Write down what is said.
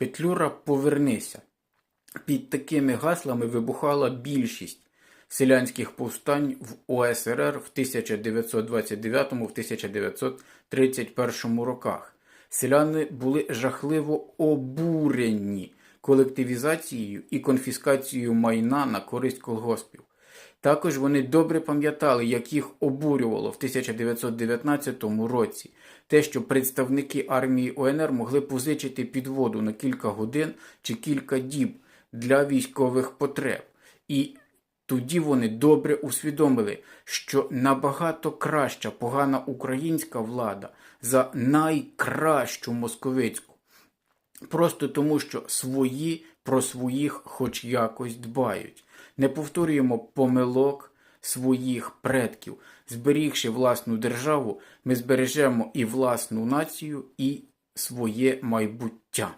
Петлюра повернися. Під такими гаслами вибухала більшість селянських повстань в УСРР в 1929-1931 роках. Селяни були жахливо обурені колективізацією і конфіскацією майна на користь колгоспів. Також вони добре пам'ятали, як їх обурювало в 1919 році те, що представники армії УНР могли позичити підводу на кілька годин чи кілька діб для військових потреб. І тоді вони добре усвідомили, що набагато краща погана українська влада за найкращу московицьку. Просто тому, що свої про своїх хоч якось дбають. Не повторюємо помилок своїх предків. Зберігши власну державу, ми збережемо і власну націю, і своє майбуття.